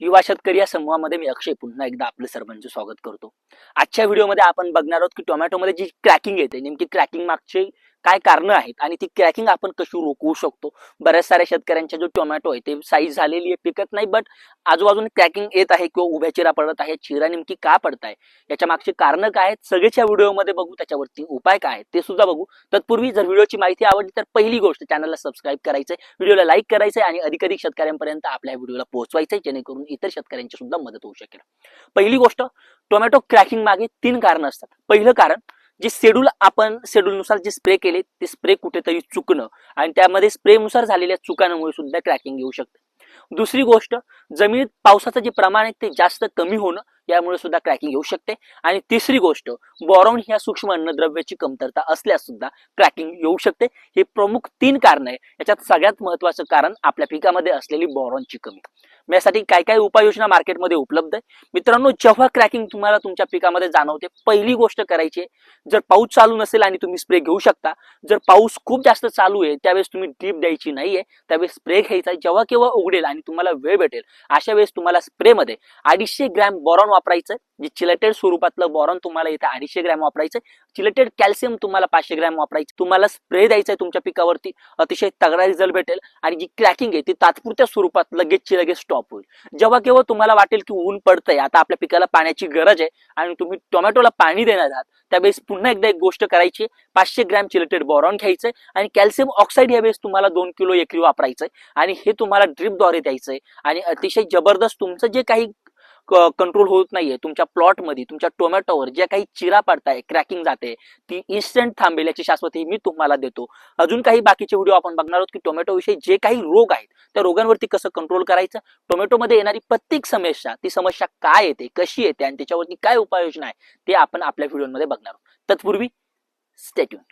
युवा शेतकरी या समूहामध्ये मी अक्षय पुन्हा एकदा आपलं सर्वांचं स्वागत करतो. आजच्या व्हिडिओमध्ये आपण बघणार आहोत की टोमॅटोमध्ये जी क्रॅकिंग येते नेमकी क्रॅकिंग मागचे काय कारण आहेत आणि ती क्रॅकिंग आपण कशी रोखवू शकतो? बऱ्याच साऱ्या शेतकऱ्यांच्या जो टोमॅटो आहे ते साईज झालेली आहे पिकत नाही बट आजूबाजूने क्रॅकिंग येत आहे किंवा उभ्या चिरा पडत आहे चिरा नेमकी का पडत आहे याच्या मागची कारणं काय आहेत? सगळेच्या व्हिडिओमध्ये बघू त्याच्यावरती उपाय काय आहेत ते सुद्धा बघू. तत्पूर्वी जर व्हिडिओची माहिती आवडली तर पहिली गोष्ट चॅनलला सबस्क्राईब करायचंय व्हिडिओला लाईक करायचंय आणि अधिकाधिक शेतकऱ्यांपर्यंत आपल्या व्हिडिओला पोहोचवायचंय जेणेकरून इतर शेतकऱ्यांची सुद्धा मदत होऊ शकेल. पहिली गोष्ट टोमॅटो क्रॅकिंग मागे तीन कारण असतात. पहिलं कारण जे शेड्यूल आपण शेड्यूलनुसार जे स्प्रे केले ते स्प्रे कुठेतरी चुकणं. आणि त्यामध्ये स्प्रेनुसार झालेल्या चुकांमुळे सुद्धा क्रॅकिंग येऊ शकते. दुसरी गोष्ट जमिनीत पावसाचं जे प्रमाण आहे ते जास्त कमी होणं यामुळे सुद्धा क्रॅकिंग येऊ शकते. आणि तिसरी गोष्ट बॉरॉन ह्या सूक्ष्म अन्नद्रव्याची कमतरता असल्यास सुद्धा क्रॅकिंग येऊ शकते. हे प्रमुख तीन कारण आहे. याच्यात सगळ्यात महत्वाचं कारण आपल्या पिकामध्ये असलेली बॉरॉनची कमी. यासाठी काय काय उपाययोजना मार्केटमध्ये उपलब्ध आहे? मित्रांनो जेव्हा क्रॅकिंग तुम्हाला तुमच्या पिकामध्ये जाणवते पहिली गोष्ट करायची आहे, जर पाऊस चालू नसेल आणि तुम्ही स्प्रे घेऊ शकता जर पाऊस खूप जास्त चालू आहे त्यावेळेस तुम्ही ड्रीप द्यायची नाहीये. त्यावेळेस स्प्रे घ्यायचा जेव्हा केव्हा उघडेल आणि तुम्हाला वेळ भेटेल अशा वेळेस तुम्हाला स्प्रेमध्ये अडीचशे ग्रॅम बॉरॉन वापरायचं जे चिलेटेड स्वरूपातलं बॉरॉन तुम्हाला इथे अडीचशे ग्रॅम वापरायचं चिलेटेड कॅल्शियम तुम्हाला पाचशे ग्रॅम वापरायचं. तुम्हाला स्प्रे द्यायचा आहे तुमच्या पिकावरती अतिशय तगडा रिझल्ट भेटेल आणि जी क्रॅकिंग आहे ती तात्पुरत्या स्वरूपात लगेचची लगेच स्टॉप होईल. जेव्हा केव्हा तुम्हाला वाटेल की ऊन पडतंय आता आपल्या पिकाला पाण्याची गरज आहे आणि तुम्ही टोमॅटोला पाणी देणार आहात त्यावेळेस पुन्हा एकदा एक गोष्ट करायची पाचशे ग्रॅम चिलेटेड बॉरॉन घ्यायचंय आणि कॅल्शियम ऑक्साईड यावेळेस तुम्हाला दोन किलो एकरी वापरायचंय आणि हे तुम्हाला ड्रिपद्वारे द्यायचंय आणि अतिशय जबरदस्त तुमचं जे काही कंट्रोल होत नाहीये. तुमच्या प्लॉटमध्ये तुमच्या टोमॅटोवर जे काही चिरा पडताय क्रॅकिंग जाते ती इन्स्टंट थांबेल याची शाश्वती मी तुम्हाला देतो. अजून काही बाकीचे व्हिडिओ आपण बघणार आहोत की टोमॅटोविषयी जे काही रोग आहेत त्या रोगांवरती कसं कंट्रोल करायचं? टोमॅटोमध्ये येणारी प्रत्येक समस्या ती समस्या काय येते कशी येते आणि त्याच्यावरती काय उपाययोजना आहे ते आपण आपल्या व्हिडिओमध्ये बघणार आहोत. तत्पूर्वी स्टेट्यून